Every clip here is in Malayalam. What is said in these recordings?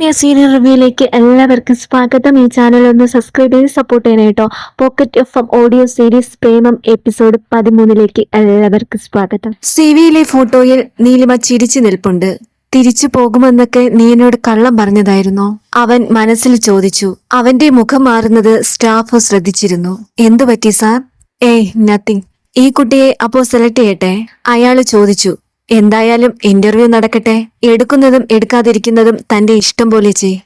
പുതിയ സീനിയർ റിവ്യൂയിലേക്ക് എല്ലാവർക്കും സ്വാഗതം. ഈ ചാനൽ ഒന്ന് സബ്സ്ക്രൈബ് ചെയ്ത് സപ്പോർട്ട് ചെയ്യണം കേട്ടോ. Pocket F M audio series Premam episode പതിമൂന്നിലേക്ക് എല്ലാവർക്കും സ്വാഗതം. സിവിയിലെ ഫോട്ടോയിൽ നീലിമ ചിരിച്ചു നിൽപ്പുണ്ട്. തിരിച്ചു പോകുമെന്നൊക്കെ നീ എന്നോട് കള്ളം പറഞ്ഞതായിരുന്നോ. അവൻ മനസ്സിൽ ചോദിച്ചു. അവന്റെ മുഖം മാറുന്നത് സ്റ്റാഫ് ശ്രദ്ധിച്ചിരുന്നു. എന്തു പറ്റി സാർ? ഏയ് നത്തിങ് ഈ കുട്ടിയെ അപ്പോ സെലക്ട് ചെയ്യട്ടെ? അയാൾ ചോദിച്ചു. എന്തായാലും ഇന്റർവ്യൂ നടക്കട്ടെ. എടുക്കുന്നതും എടുക്കാതിരിക്കുന്നതും തന്റെ ഇഷ്ടം പോലെ ചെയ്.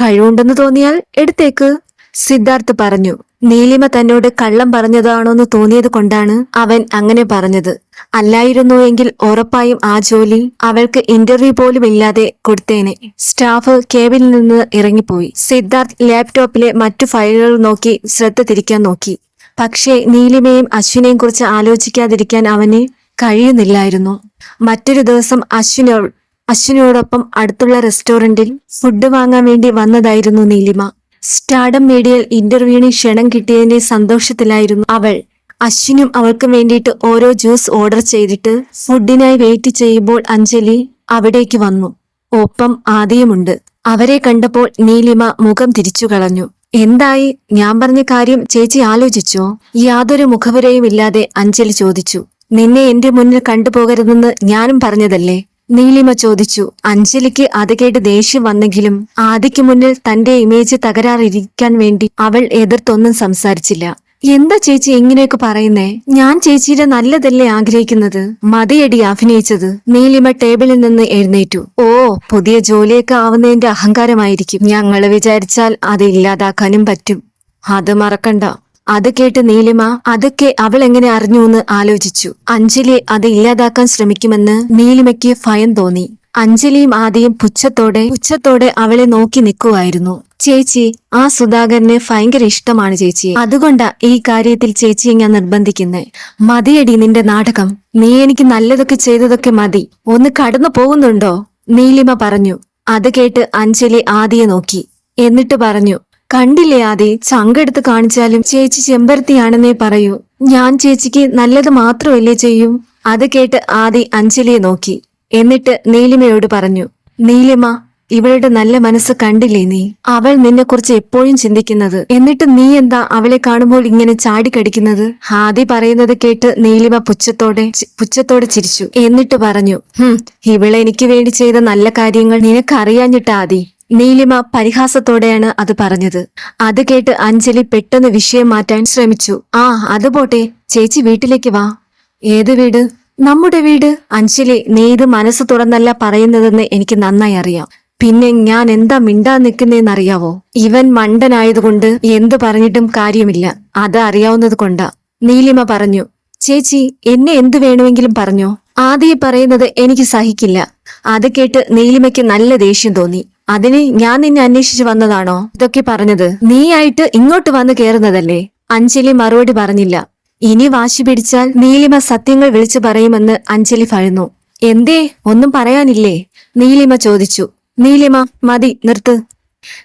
കഴിവുണ്ടെന്ന് തോന്നിയാൽ എടുത്തേക്ക്. സിദ്ധാർത്ഥ് പറഞ്ഞു. നീലിമ തന്നോട് കള്ളം പറഞ്ഞതാണോന്ന് തോന്നിയത് കൊണ്ടാണ് അവൻ അങ്ങനെ പറഞ്ഞത്. അല്ലായിരുന്നു എങ്കിൽ ഉറപ്പായും ആ ജോലി അവൾക്ക് ഇന്റർവ്യൂ പോലും ഇല്ലാതെ കൊടുത്തേനെ. സ്റ്റാഫ് കേബിനിൽ നിന്ന് ഇറങ്ങിപ്പോയി. സിദ്ധാർത്ഥ് ലാപ്ടോപ്പിലെ മറ്റു ഫയലുകൾ നോക്കി ശ്രദ്ധ തിരിക്കാൻ നോക്കി. പക്ഷേ നീലിമയും അശ്വിനെയും കുറിച്ച് ആലോചിക്കാതിരിക്കാൻ അവന് കഴിയുന്നില്ലായിരുന്നു. മറ്റൊരു ദിവസം അശ്വിനോ അശ്വിനോടൊപ്പം അടുത്തുള്ള റെസ്റ്റോറന്റിൽ ഫുഡ് വാങ്ങാൻ വേണ്ടി വന്നതായിരുന്നു നീലിമ. സ്റ്റാഡം മീഡിയയിൽ ഇന്റർവ്യൂവിന് ക്ഷണം കിട്ടിയതിന്റെ സന്തോഷത്തിലായിരുന്നു അവൾ. അശ്വിനും അവൾക്ക് വേണ്ടിയിട്ട് ഓരോ ജ്യൂസ് ഓർഡർ ചെയ്തിട്ട് ഫുഡിനായി വെയിറ്റ് ചെയ്യുമ്പോൾ അഞ്ജലി അവിടേക്ക് വന്നു. ഒപ്പം ആദിയുമുണ്ട്. അവരെ കണ്ടപ്പോൾ നീലിമ മുഖം തിരിച്ചു കളഞ്ഞു. എന്തായി? ഞാൻ പറഞ്ഞ കാര്യം ചേച്ചി ആലോചിച്ചോ? യാതൊരു മുഖവരയും ഇല്ലാതെ അഞ്ജലി ചോദിച്ചു. നിന്നെ എന്റെ മുന്നിൽ കണ്ടുപോകരുതെന്ന് ഞാനും പറഞ്ഞതല്ലേ? നീലിമ ചോദിച്ചു. അഞ്ജലിക്ക് അത് കേട്ട് ദേഷ്യം വന്നെങ്കിലും ആദിക്ക് മുന്നിൽ തന്റെ ഇമേജ് തകരാറിരിക്കാൻ വേണ്ടി അവൾ എതിർത്തൊന്നും സംസാരിച്ചില്ല. എന്താ ചേച്ചി ഇങ്ങനെയൊക്കെ പറയുന്നേ? ഞാൻ ചേച്ചിയുടെ നല്ലതല്ലേ ആഗ്രഹിക്കുന്നത്? മതിയടി അഭിനയിച്ചത്. നീലിമ ടേബിളിൽ നിന്ന് എഴുന്നേറ്റു. ഓ പുതിയ ജോലിയൊക്കെ ആവുന്നതിന്റെ അഹങ്കാരമായിരിക്കും. ഞങ്ങൾ വിചാരിച്ചാൽ അത് ഇല്ലാതാക്കാനും പറ്റും. അത് മറക്കണ്ട. അത് കേട്ട് നീലിമ അതൊക്കെ അവൾ എങ്ങനെ അറിഞ്ഞു എന്ന് ആലോചിച്ചു. അഞ്ജലി അത് ഇല്ലാതാക്കാൻ ശ്രമിക്കുമെന്ന് നീലിമയ്ക്ക് ഭയം തോന്നി. അഞ്ജലിയും ആദ്യം പുച്ഛത്തോടെ പുച്ഛത്തോടെ അവളെ നോക്കി നിൽക്കുമായിരുന്നു ചേച്ചി ആ സുധാകരന് ഭയങ്കര ഇഷ്ടമാണ് ചേച്ചി അതുകൊണ്ടാ ഈ കാര്യത്തിൽ ചേച്ചിയെ ഞാൻ നിർബന്ധിക്കുന്നേ. മതിയടി നിന്റെ നാടകം. നീ എനിക്ക് നല്ലതൊക്കെ ചെയ്തതൊക്കെ മതി. ഒന്ന് കടന്നു പോകുന്നുണ്ടോ? നീലിമ പറഞ്ഞു. അത് കേട്ട് അഞ്ജലി ആദിയെ നോക്കി. എന്നിട്ട് പറഞ്ഞു കണ്ടില്ലേ ചങ്കെടുത്ത് കാണിച്ചാലും ചേച്ചി ചെമ്പരത്തിയാണെന്നേ പറയൂ. ഞാൻ ചേച്ചിക്ക് നല്ലത് മാത്രമല്ലേ ചെയ്യും? അത് കേട്ട് ആദി അഞ്ജലിയെ നോക്കി. എന്നിട്ട് നീലിമയോട് പറഞ്ഞു നീലിമ ഇവളുടെ നല്ല മനസ്സ് കണ്ടില്ലേ നീ? അവൾ നിന്നെ കുറിച്ച് എപ്പോഴും ചിന്തിക്കുന്നത്. എന്നിട്ട് നീ എന്താ അവളെ കാണുമ്പോൾ ഇങ്ങനെ ചാടിക്കടിക്കുന്നത് ഹാദി പറയുന്നത് കേട്ട് നീലിമ പുച്ഛത്തോടെ പുച്ഛത്തോടെ ചിരിച്ചു. എന്നിട്ട് പറഞ്ഞു ഹും ഇവളെ എനിക്ക് വേണ്ടി ചെയ്ത നല്ല കാര്യങ്ങൾ നിനക്കറിയാഞ്ഞിട്ട് ആദി. നീലിമ പരിഹാസത്തോടെയാണ് അത് പറഞ്ഞത്. അത് കേട്ട് അഞ്ജലി പെട്ടെന്ന് വിഷയം മാറ്റാൻ ശ്രമിച്ചു. ആ അത് പോട്ടെ. ചേച്ചി വീട്ടിലേക്ക് വാ. ഏത് വീട്? നമ്മുടെ വീട്. അഞ്ജലി നീ ഇത് മനസ്സ് തുറന്നല്ല പറയുന്നതെന്ന് എനിക്ക് നന്നായി അറിയാം. പിന്നെ ഞാൻ എന്താ മിണ്ടാ നിൽക്കുന്നതെന്നറിയാവോ ഇവൻ മണ്ടനായതുകൊണ്ട് എന്തു പറഞ്ഞിട്ടും കാര്യമില്ല. അത് അറിയാവുന്നത് കൊണ്ടാ. നീലിമ പറഞ്ഞു ചേച്ചി എന്നെ എന്തു വേണമെങ്കിലും പറഞ്ഞോ. ആദ്യം പറയുന്നത് എനിക്ക് സഹിക്കില്ല. അത് കേട്ട് നീലിമയ്ക്ക് നല്ല ദേഷ്യം തോന്നി. അതിന് ഞാൻ നിന്നെ അന്വേഷിച്ചു വന്നതാണോ? ഇതൊക്കെ പറഞ്ഞത് നീയായിട്ട് ഇങ്ങോട്ട് വന്ന് കേറുന്നതല്ലേ? അഞ്ജലി മറുപടി പറഞ്ഞില്ല. ഇനി വാശി പിടിച്ചാൽ നീലിമ സത്യങ്ങൾ വിളിച്ചു പറയുമെന്ന് അഞ്ജലി ഭയന്നു. എന്തേ? ഒന്നും പറയാനില്ലേ? നീലിമ ചോദിച്ചു. നീലിമ മതി നിർത്ത്.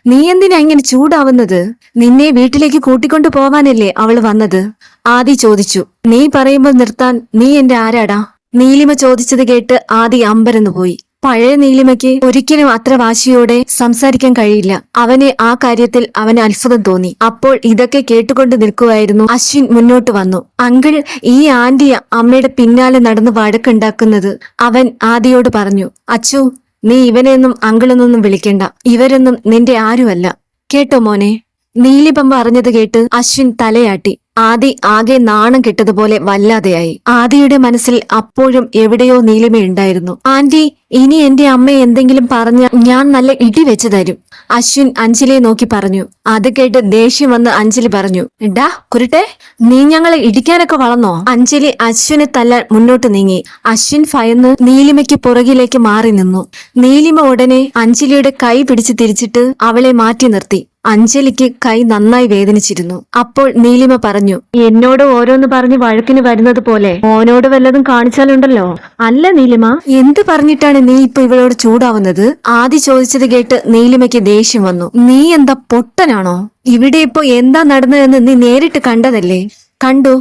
നീ എന്തിനാ ഇങ്ങനെ ചൂടാവുന്നത്? നിന്നെ വീട്ടിലേക്ക് കൂട്ടിക്കൊണ്ടു പോവാനല്ലേ അവൾ വന്നത്? ആദി ചോദിച്ചു. നീ പറയുമ്പോൾ നിർത്താൻ നീ എന്റെ ആരാടാ? നീലിമ ചോദിച്ചത് കേട്ട് ആദി അമ്പരന്നു പോയി പഴയ നീലിമയ്ക്ക് ഒരിക്കലും അത്ര വാശിയോടെ സംസാരിക്കാൻ കഴിയില്ല. അവനെ ആ കാര്യത്തിൽ അവന് അത്ഭുതം തോന്നി. അപ്പോൾ ഇതൊക്കെ കേട്ടുകൊണ്ട് നിൽക്കുമായിരുന്നു അശ്വിൻ മുന്നോട്ട് വന്നു. അങ്കിൾ ഈ ആന്റി അമ്മയുടെ പിന്നാലെ നടന്ന് വഴക്കുണ്ടാക്കുന്നത് അവൻ ആദിയോട് പറഞ്ഞു. അച്ചു നീ ഇവനെയൊന്നും അങ്കിളെന്നൊന്നും വിളിക്കണ്ട. ഇവരൊന്നും നിന്റെ ആരുമല്ല. കേട്ടോ മോനെ. നീലിപമ്പ അറിഞ്ഞത് കേട്ട് അശ്വിൻ തലയാട്ടി. ആദി ആകെ നാണം കെട്ടതുപോലെ വല്ലാതെയായി. ആദിയുടെ മനസ്സിൽ അപ്പോഴും എവിടെയോ നീലിമയുണ്ടായിരുന്നു ആന്റി ഇനി എന്റെ അമ്മ എന്തെങ്കിലും പറഞ്ഞ ഞാൻ നല്ല ഇടി വെച്ചു തരും. അശ്വിൻ അഞ്ജലിയെ നോക്കി പറഞ്ഞു. അത് കേട്ട് ദേഷ്യം വന്ന് അഞ്ജലി പറഞ്ഞു ഡാ കുരുട്ടെ നീ ഞങ്ങളെ ഇടിക്കാനൊക്കെ വളർന്നോ? അഞ്ജലി അശ്വിനെ തല്ലാൻ മുന്നോട്ട് നീങ്ങി. അശ്വിൻ ഭയന്ന് നീലിമയ്ക്ക് പുറകിലേക്ക് മാറി നിന്നു. നീലിമ ഉടനെ അഞ്ജലിയുടെ കൈ പിടിച്ച് തിരിച്ചിട്ട് അവളെ മാറ്റി നിർത്തി. അഞ്ജലിക്ക് കൈ നന്നായി വേദനിച്ചിരുന്നു. അപ്പോൾ നീലിമ പറഞ്ഞു എന്നോട് ഓരോന്ന് പറഞ്ഞ് വഴക്കിന് വരുന്നത് പോലെ മോനോട് വല്ലതും കാണിച്ചാലുണ്ടല്ലോ? അല്ല നീലിമ. എന്ത് പറഞ്ഞിട്ടാണ് നീ ഇപ്പൊ ഇവളോട് ചൂടാവുന്നത്? ആദ്യ ചോദിച്ചത് കേട്ട് നീലിമയ്ക്ക് ദേഷ്യം വന്നു. നീ എന്താ പൊട്ടനാണോ? ഇവിടെ ഇപ്പോ എന്താ നടന്നതെന്ന് നീ നേരിട്ട് കണ്ടതല്ലേ? കണ്ടു.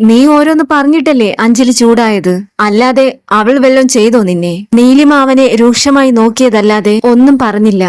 നീ ഓരോന്ന് പറഞ്ഞിട്ടല്ലേ അഞ്ജലി ചൂടായത്? അല്ലാതെ അവൾ വല്ലതും ചെയ്തോ നിന്നെ? നീലിമ അവനെ രൂക്ഷമായി നോക്കിയതല്ലാതെ ഒന്നും പറഞ്ഞില്ല.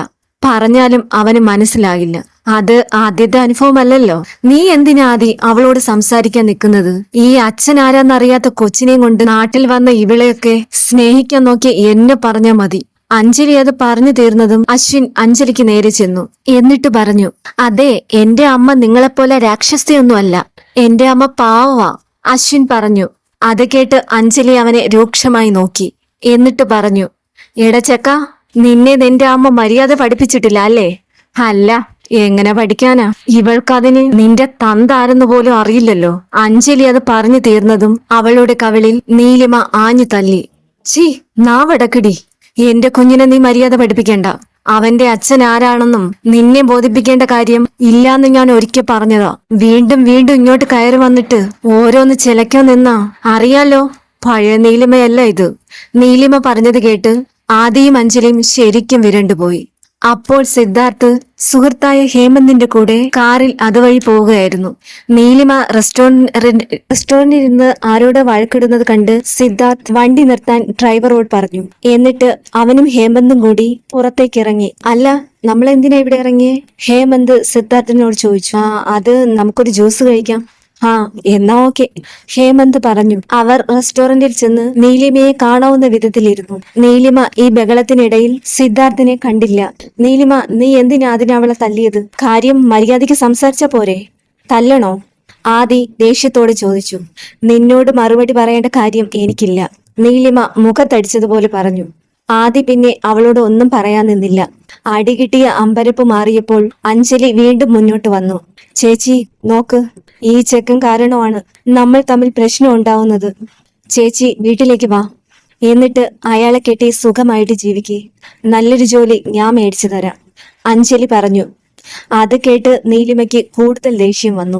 പറഞ്ഞാലും അവന് മനസ്സിലാകില്ല. അത് ആദ്യത്തെ അനുഭവമല്ലല്ലോ. നീ എന്തിനാദി അവളോട് സംസാരിക്കാൻ നിൽക്കുന്നത്? ഈ അച്ഛൻ ആരാന്നറിയാത്ത കൊച്ചിനെയും കൊണ്ട് നാട്ടിൽ വന്ന ഇവളെയൊക്കെ സ്നേഹിക്കാൻ നോക്കി എന്നെ പറഞ്ഞാ മതി. അഞ്ജലി അത് പറഞ്ഞു തീർന്നതും അശ്വിൻ അഞ്ജലിക്ക് നേരെ ചെന്നു. എന്നിട്ട് പറഞ്ഞു അതെ എന്റെ അമ്മ നിങ്ങളെപ്പോലെ രാക്ഷസിയൊന്നുമല്ല എന്റെ അമ്മ പാവമാ. അശ്വിൻ പറഞ്ഞു അത് കേട്ട് അഞ്ജലി അവനെ രൂക്ഷമായി നോക്കി. എന്നിട്ട് പറഞ്ഞു എടച്ചക്ക നിന്നെ നിന്റെ അമ്മ മര്യാദ പഠിപ്പിച്ചിട്ടില്ല അല്ലേ? അല്ല. എങ്ങനെ പഠിക്കാനാ? ഇവൾക്കതിന് നിന്റെ തന്താരെന്ന് പോലും അറിയില്ലല്ലോ. അഞ്ജലി അത് പറഞ്ഞു തീർന്നതും അവളുടെ കവിളിൽ നീലിമ ആഞ്ഞു തല്ലി. ചീ നാവടക്കിടി എന്റെ കുഞ്ഞിനെ നീ മര്യാദ പഠിപ്പിക്കേണ്ട. അവന്റെ അച്ഛൻ ആരാണെന്നും നിന്നെ ബോധിപ്പിക്കേണ്ട കാര്യം ഇല്ലാന്ന് ഞാൻ ഒരിക്കൽ പറഞ്ഞതാ. വീണ്ടും വീണ്ടും ഇങ്ങോട്ട് കയറി വന്നിട്ട് ഓരോന്ന് ചിലക്കാൻ നിന്നാ. അറിയാലോ? പഴയ നീലിമയല്ല ഇത്. നീലിമ പറഞ്ഞത് കേട്ട് ആദിയും അഞ്ജലിയും ശരിക്കും വിരണ്ടുപോയി അപ്പോൾ സിദ്ധാർത്ഥ് സുഹൃത്തായ ഹേമന്തിന്റെ കൂടെ കാറിൽ അതുവഴി പോവുകയായിരുന്നു. നീലിമ റെസ്റ്റോറന്റ് റെസ്റ്റോറന്റിൽ ഇരുന്ന് ആരോട് വഴക്കിടുന്നത് കണ്ട് സിദ്ധാർത്ഥ് വണ്ടി നിർത്താൻ ഡ്രൈവറോട് പറഞ്ഞു. എന്നിട്ട് അവനും ഹേമന്തും കൂടി പുറത്തേക്ക് ഇറങ്ങി. അല്ല നമ്മൾ എന്തിനാ ഇവിടെ ഇറങ്ങിയേ? ഹേമന്ത് സിദ്ധാർത്ഥിനോട് ചോദിച്ചു. ആ അത് നമുക്കൊരു ജ്യൂസ് കഴിക്കാം. ആ എന്നാ ഓക്കെ. ഹേമന്ത് പറഞ്ഞു അവർ റെസ്റ്റോറന്റിൽ ചെന്ന് നീലിമയെ കാണാവുന്ന വിധത്തിലിരുന്നു. നീലിമ ഈ ബഹളത്തിനിടയിൽ സിദ്ധാർത്ഥിനെ കണ്ടില്ല. നീലിമ നീ എന്തിനാ അതിനവളെ തല്ലിയത്? കാര്യം മര്യാദയ്ക്ക് സംസാരിച്ച പോരെ. തല്ലണോ? ആദി ദേഷ്യത്തോടെ ചോദിച്ചു. നിന്നോട് മറുപടി പറയേണ്ട കാര്യം എനിക്കില്ല. നീലിമ മുഖത്തടിച്ചതുപോലെ പറഞ്ഞു. ആദി പിന്നെ അവളോട് ഒന്നും പറയാൻ നിന്നില്ല. അടികിട്ടിയ അമ്പരപ്പ് മാറിയപ്പോൾ അഞ്ജലി വീണ്ടും മുന്നോട്ട് വന്നു. ചേച്ചി നോക്ക് ഈ ചെക്കൻ കാരണമാണ് നമ്മൾ തമ്മിൽ പ്രശ്നം ഉണ്ടാവുന്നത്. ചേച്ചി വീട്ടിലേക്ക് വാ. എന്നിട്ട് അയാളെ കെട്ടി സുഖമായിട്ട് ജീവിക്കേ. നല്ലൊരു ജോലി ഞാൻ മേടിച്ചു തരാം. അഞ്ജലി പറഞ്ഞു. അത് കേട്ട് നീലിമയ്ക്ക് കൂടുതൽ ദേഷ്യം വന്നു.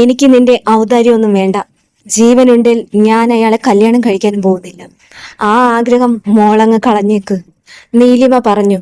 എനിക്ക് നിന്റെ ഔദാര്യമൊന്നും വേണ്ട. ജീവനുണ്ടിൽ ഞാൻ അയാളെ കല്യാണം കഴിക്കാൻ പോകുന്നില്ല. ആ ആഗ്രഹം മോളങ്ങ് കളഞ്ഞേക്ക്. നീലിമ പറഞ്ഞു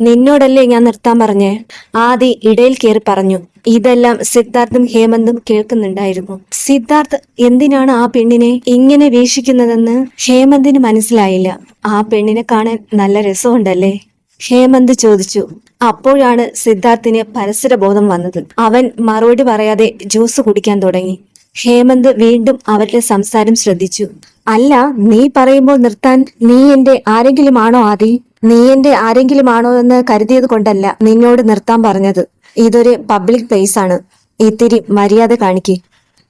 നിന്നോടല്ലേ ഞാൻ നിർത്താൻ പറഞ്ഞേ? ആദി ഇടയിൽ കയറി പറഞ്ഞു ഇതെല്ലാം സിദ്ധാർത്ഥും ഹേമന്തും കേൾക്കുന്നുണ്ടായിരുന്നു. സിദ്ധാർത്ഥ് എന്തിനാണ് ആ പെണ്ണിനെ ഇങ്ങനെ വീക്ഷിക്കുന്നതെന്ന് ഹേമന്തിന് മനസ്സിലായില്ല. ആ പെണ്ണിനെ കാണാൻ നല്ല രസമുണ്ടല്ലേ? ഹേമന്ത് ചോദിച്ചു അപ്പോഴാണ് സിദ്ധാർത്ഥിന് പരസ്പര ബോധം വന്നത്? അവൻ മറുപടി പറയാതെ ജ്യൂസ് കുടിക്കാൻ തുടങ്ങി. ഹേമന്ത് വീണ്ടും അവരുടെ സംസാരം ശ്രദ്ധിച്ചു. അല്ല നീ പറയുമ്പോൾ നിർത്താൻ നീ എന്റെ ആരെങ്കിലും ആണോ ആദി? നീ എന്റെ ആരെങ്കിലും ആണോ എന്ന് കരുതിയത് കൊണ്ടല്ല നിന്നോട് നിർത്താൻ പറഞ്ഞത്. ഇതൊരു പബ്ലിക് പ്ലേസ് ആണ്. ഇത്തിരി മര്യാദ കാണിക്കേ.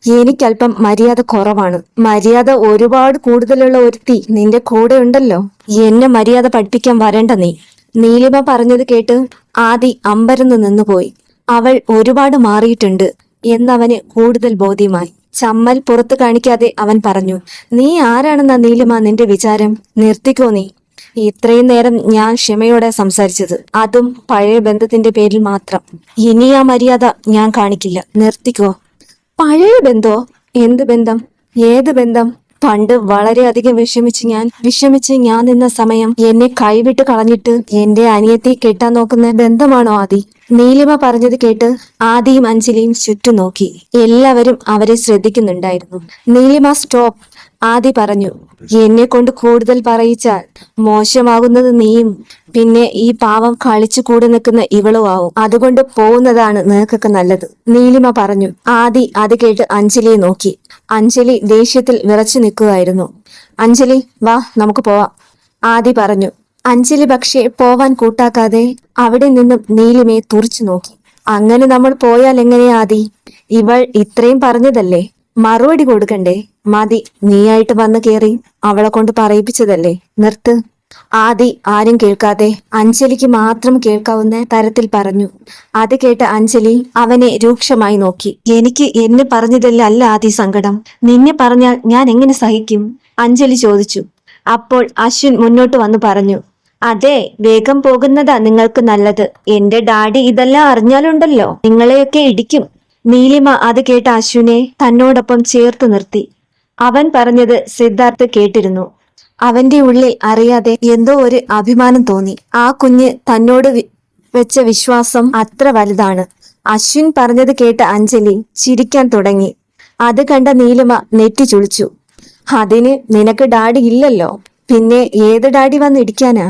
എനിക്കല്പം മര്യാദ കുറവാണ്. മര്യാദ ഒരുപാട് കൂടുതലുള്ള ഒരുത്തി നിന്റെ കൂടെ ഉണ്ടല്ലോ. എന്നെ മര്യാദ പഠിപ്പിക്കാൻ വരണ്ട നീ. നീലിമ പറഞ്ഞത് കേട്ട് ആദി അമ്പരന്ന് നിന്നുപോയി. അവൾ ഒരുപാട് മാറിയിട്ടുണ്ട്. എന്നവന് കൂടുതൽ ബോധ്യമായി. ചമ്മൽ പുറത്തു കാണിക്കാതെ അവൻ പറഞ്ഞു നീ ആരാണെന്ന നീലിമ നിന്റെ വിചാരം? നിർത്തിക്കോ നീ. ഇത്രയും നേരം ഞാൻ ക്ഷമയോടെ സംസാരിച്ചത്. അതും പഴയ ബന്ധത്തിന്റെ പേരിൽ മാത്രം. ഇനി ആ മര്യാദ ഞാൻ കാണിക്കില്ല. നിർത്തിക്കോ. പഴയ ബന്ധോ? എന്ത് ബന്ധം? ഏത് ബന്ധം? പണ്ട് വളരെയധികം വിഷമിച്ച് ഞാൻ വിഷമിച്ച് ഞാൻ നിന്ന സമയം എന്നെ കൈവിട്ട് കളഞ്ഞിട്ട് എന്റെ അനിയത്തെ കെട്ടാൻ നോക്കുന്ന ബന്ധമാണോ ആദി? നീലിമ പറഞ്ഞത് കേട്ട് ആദിയും അഞ്ജലിയും ചുറ്റും നോക്കി. എല്ലാവരും അവരെ ശ്രദ്ധിക്കുന്നുണ്ടായിരുന്നു. നീലിമ സ്റ്റോപ്പ് ആദി പറഞ്ഞു. എന്നെ കൊണ്ട് കൂടുതൽ പറയിച്ചാൽ മോശമാകുന്നത് നീയും. പിന്നെ ഈ പാവം കളിച്ചു കൂടെ നിൽക്കുന്ന ഇവളും ആവും. അതുകൊണ്ട് പോകുന്നതാണ് നിനക്കൊക്കെ നല്ലത്. നീലിമ പറഞ്ഞു. ആദി അത് കേട്ട് അഞ്ജലിയെ നോക്കി. അഞ്ജലി ദേഷ്യത്തിൽ വിറച്ചു നിൽക്കുകയായിരുന്നു അഞ്ജലി വാ നമുക്ക് പോവാം ആദി പറഞ്ഞു. അഞ്ജലി പക്ഷേ പോവാൻ കൂട്ടാക്കാതെ അവിടെ നിന്നും നീലിമയെ തുറിച്ചു നോക്കി. അങ്ങനെ നമ്മൾ പോയാൽ എങ്ങനെയാതി ഇവൾ ഇത്രയും പറഞ്ഞതല്ലേ? മറുപടി കൊടുക്കണ്ടേ? മതി നീയായിട്ട് വന്ന് കയറി അവളെ കൊണ്ട് പറയിപ്പിച്ചതല്ലേ? നിർത്ത്. ആദി ആരും കേൾക്കാതെ അഞ്ജലിക്ക് മാത്രം കേൾക്കാവുന്ന തരത്തിൽ പറഞ്ഞു. അത് കേട്ട അഞ്ജലി അവനെ രൂക്ഷമായി നോക്കി. എനിക്ക് എന്നെ പറഞ്ഞതല്ല അല്ല ആദി സങ്കടം? നിന്നെ പറഞ്ഞാൽ ഞാൻ എങ്ങനെ സഹിക്കും? അഞ്ജലി ചോദിച്ചു. അപ്പോൾ അശ്വിൻ മുന്നോട്ട് വന്ന് പറഞ്ഞു. അതെ വേഗം പോകുന്നതാ നിങ്ങൾക്ക് നല്ലത്. എന്റെ ഡാഡി ഇതെല്ലാം അറിഞ്ഞാലുണ്ടല്ലോ. നിങ്ങളെയൊക്കെ ഇടിക്കും. നീലിമ അത് കേട്ട അശ്വിനെ തന്നോടൊപ്പം ചേർത്ത് നിർത്തി. അവൻ പറഞ്ഞത് സിദ്ധാർത്ഥ് കേട്ടിരുന്നു. അവന്റെ ഉള്ളിൽ അറിയാതെ എന്തോ ഒരു അഭിമാനം തോന്നി. ആ കുഞ്ഞ് തന്നോട് വെച്ച വിശ്വാസം അത്ര വലുതാണ്. അശ്വിൻ പറഞ്ഞത് കേട്ട അഞ്ജലി ചിരിക്കാൻ തുടങ്ങി. അത് കണ്ട നീലിമ നെറ്റി ചുളിച്ചു. അതിന് നിനക്ക് ഡാഡി ഇല്ലല്ലോ. പിന്നെ ഏത് ഡാഡി വന്ന് ഇടിക്കാനാ?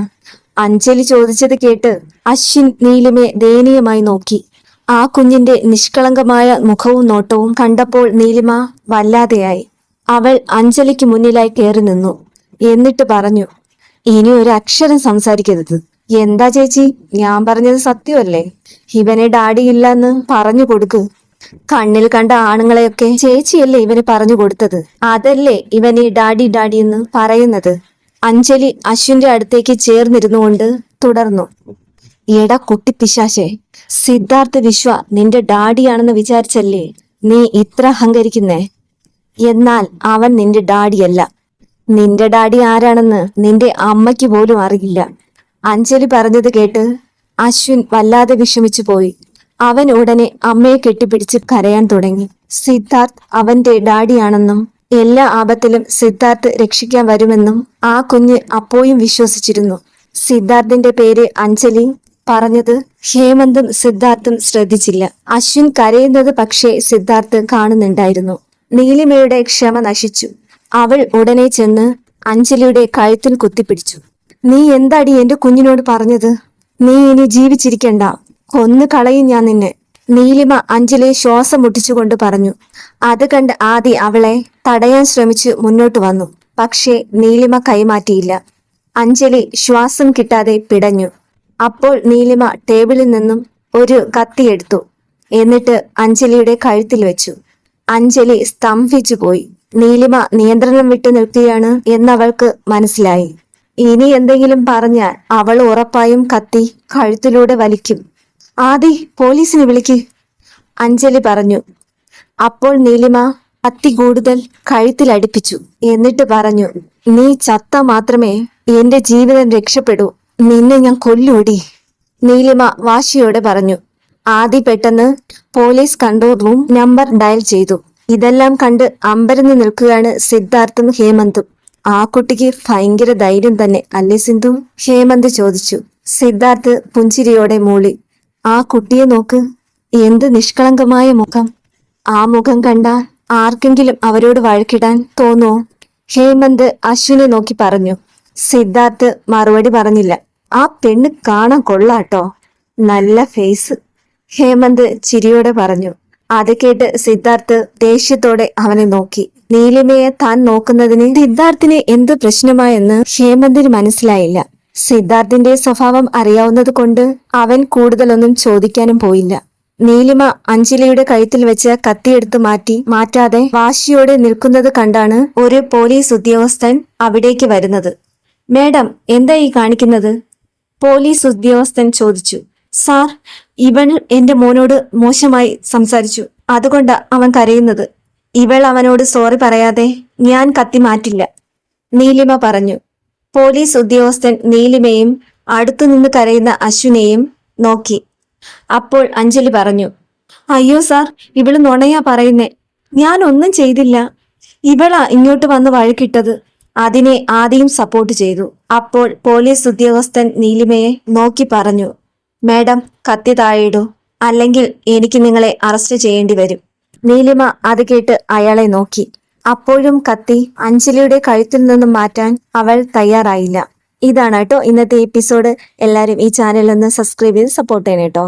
അഞ്ജലി ചോദിച്ചത് കേട്ട് അശ്വിൻ നീലിമെ ദയനീയമായി നോക്കി. ആ കുഞ്ഞിന്റെ നിഷ്കളങ്കമായ മുഖവും നോട്ടവും കണ്ടപ്പോൾ നീലിമ വല്ലാതെയായി. അവൾ അഞ്ജലിക്ക് മുന്നിലായി കയറി നിന്നു. എന്നിട്ട് പറഞ്ഞു ഇനി ഒരു അക്ഷരം സംസാരിക്കരുത്. എന്താ ചേച്ചി ഞാൻ പറഞ്ഞത് സത്യമല്ലേ? ഇവനെ ഡാഡി ഇല്ലെന്ന് പറഞ്ഞു കൊടുക്ക്. കണ്ണിൽ കണ്ട ആണുങ്ങളെയൊക്കെ ചേച്ചിയല്ലേ ഇവന് പറഞ്ഞു കൊടുത്തത്? അതല്ലേ ഇവൻ ഈ ഡാഡി ഡാഡി എന്ന് പറയുന്നത്? അഞ്ജലി അശ്വിന്റെ അടുത്തേക്ക് ചേർന്നിരുന്നുകൊണ്ട് തുടർന്നു. എടാ കുട്ടി പിശാശേ സിദ്ധാർത്ഥ വിശ്വ നിന്റെ ഡാഡിയാണെന്ന് വിചാരിച്ചല്ലേ നീ ഇത്ര അഹങ്കരിക്കുന്നേ? എന്നാൽ അവൻ നിന്റെ ഡാഡിയല്ല. നിന്റെ ഡാഡി ആരാണെന്ന് നിന്റെ അമ്മയ്ക്ക് പോലും അറിയില്ല. അഞ്ജലി പറഞ്ഞത് കേട്ട് അശ്വിൻ വല്ലാതെ വിഷമിച്ചു പോയി. അവൻ ഉടനെ അമ്മയെ കെട്ടിപ്പിടിച്ച് കരയാൻ തുടങ്ങി. സിദ്ധാർത്ഥ് അവന്റെ ഡാഡിയാണെന്നും എല്ലാ ആപത്തിലും സിദ്ധാർത്ഥ് രക്ഷിക്കാൻ വരുമെന്നും ആ കുഞ്ഞ് അപ്പോയും വിശ്വസിച്ചിരുന്നു. സിദ്ധാർത്ഥിന്റെ പേര് അഞ്ജലി. പറഞ്ഞത് ഹേമന്തും സിദ്ധാർത്ഥും ശ്രദ്ധിച്ചില്ല. അശ്വിൻ കരയുന്നത് പക്ഷേ സിദ്ധാർത്ഥ് കാണുന്നുണ്ടായിരുന്നു. നീലിമയുടെ ക്ഷമ നശിച്ചു. അവൾ ഉടനെ ചെന്ന് അഞ്ജലിയുടെ കഴുത്തിൽ കുത്തിപ്പിടിച്ചു. നീ എന്താടി എന്റെ കുഞ്ഞിനോട് പറഞ്ഞത്? നീ ഇനി ജീവിച്ചിരിക്കണ്ട. കൊന്നു കളയും ഞാൻ നിന്നെ. നീലിമ അഞ്ജലിയെ ശ്വാസം മുട്ടിച്ചുകൊണ്ട് പറഞ്ഞു അത് കണ്ട് ആദി അവളെ തടയാൻ ശ്രമിച്ച് മുന്നോട്ട് വന്നു. പക്ഷേ നീലിമ കൈമാറ്റിയില്ല. അഞ്ജലി ശ്വാസം കിട്ടാതെ പിടഞ്ഞു. അപ്പോൾ നീലിമ ടേബിളിൽ നിന്നും ഒരു കത്തിയെടുത്തു എന്നിട്ട് അഞ്ജലിയുടെ കഴുത്തിൽ വെച്ചു. അഞ്ജലി സ്തംഭിച്ചു പോയി. നീലിമ നിയന്ത്രണം വിട്ടു നിൽക്കുകയാണ് എന്നവൾക്ക് മനസ്സിലായി. ഇനി എന്തെങ്കിലും പറഞ്ഞാൽ അവൾ ഉറപ്പായും കത്തി കഴുത്തിലൂടെ വലിക്കും. ആദി പോലീസിനെ വിളിക്ക്. അഞ്ജലി പറഞ്ഞു. അപ്പോൾ നീലിമ കത്തി കൂടുതൽ കഴുത്തിൽ അടുപ്പിച്ചു. എന്നിട്ട് പറഞ്ഞു നീ ചത്ത മാത്രമേ എന്റെ ജീവിതം രക്ഷപ്പെടൂ. നിന്നെ ഞാൻ കൊല്ലൂടി. നീലിമ വാശിയോടെ പറഞ്ഞു. ആദി പെട്ടെന്ന് police control room number dial ചെയ്തു. ഇതെല്ലാം കണ്ട് അമ്പരന്ന് നിൽക്കുകയാണ് സിദ്ധാർത്ഥും ഹേമന്തും. ആ കുട്ടിക്ക് ഭയങ്കര ധൈര്യം തന്നെ അല്ലേ സിന്ധു? ഹേമന്ത് ചോദിച്ചു. സിദ്ധാർത്ഥ് പുഞ്ചിരിയോടെ മൂളി. ആ കുട്ടിയെ നോക്ക്. എന്ത് നിഷ്കളങ്കമായ മുഖം. ആ മുഖം കണ്ടാൽ ആർക്കെങ്കിലും അവരോട് വഴക്കിടാൻ തോന്നോ? ഹേമന്ത് അശ്വിനെ നോക്കി പറഞ്ഞു. സിദ്ധാർത്ഥ് മറുപടി പറഞ്ഞില്ല. ആ പെണ്ണ് കാണാൻ കൊള്ളാട്ടോ. നല്ല ഫേസ്. ഹേമന്ത് ചിരിയോടെ പറഞ്ഞു. അത് കേട്ട് സിദ്ധാർത്ഥ് ദേഷ്യത്തോടെ അവനെ നോക്കി. നീലിമയെ താൻ നോക്കുന്നതിന് സിദ്ധാർത്ഥിന് എന്ത് പ്രശ്നമായെന്ന് ഹേമന്തിന് മനസ്സിലായില്ല. സിദ്ധാർത്ഥിന്റെ സ്വഭാവം അറിയാവുന്നത് കൊണ്ട് അവൻ കൂടുതലൊന്നും ചോദിക്കാനും പോയില്ല. നീലിമ അഞ്ജലിയുടെ കഴുത്തിൽ വെച്ച് കത്തിയെടുത്ത് മാറ്റി മാറ്റാതെ വാശിയോടെ നിൽക്കുന്നത് കണ്ടാണ് ഒരു പോലീസ് ഉദ്യോഗസ്ഥൻ അവിടേക്ക് വരുന്നത്. മേഡം എന്താ ഈ കാണിക്കുന്നത്? പോലീസ് ഉദ്യോഗസ്ഥൻ ചോദിച്ചു. സാർ ഇവൻ എന്റെ മോനോട് മോശമായി സംസാരിച്ചു. അതുകൊണ്ടാ അവൻ കരയുന്നത്. ഇവൾ അവനോട് സോറി പറയാതെ ഞാൻ കത്തി മാറ്റില്ല നീലിമ പറഞ്ഞു. പോലീസ് ഉദ്യോഗസ്ഥൻ നീലിമയും അടുത്തുനിന്ന് കരയുന്ന അശ്വിനെയും നോക്കി. അപ്പോൾ അഞ്ജലി പറഞ്ഞു അയ്യോ സാർ ഇവൾ നുണയാ പറയുന്നേ. ഞാൻ ഒന്നും ചെയ്തില്ല. ഇവളാ ഇങ്ങോട്ട് വന്ന് വഴക്കിട്ടത്. അതിനെ ആദ്യം സപ്പോർട്ട് ചെയ്തു. അപ്പോൾ പോലീസ് ഉദ്യോഗസ്ഥൻ നീലിമയെ നോക്കി പറഞ്ഞു മാഡം കത്തി താഴെയിടൂ. അല്ലെങ്കിൽ എനിക്ക് നിങ്ങളെ അറസ്റ്റ് ചെയ്യേണ്ടി വരും. നീലിമ അത് കേട്ട് അയാളെ നോക്കി. അപ്പോഴും കത്തി അഞ്ജലിയുടെ കഴുത്തിൽ നിന്നും മാറ്റാൻ അവൾ തയ്യാറായില്ല. ഇതാണ് കേട്ടോ ഇന്നത്തെ എപ്പിസോഡ് എല്ലാവരും ഈ ചാനൽ ഒന്ന് സബ്സ്ക്രൈബ് ചെയ്ത് സപ്പോർട്ട് ചെയ്യണം കേട്ടോ.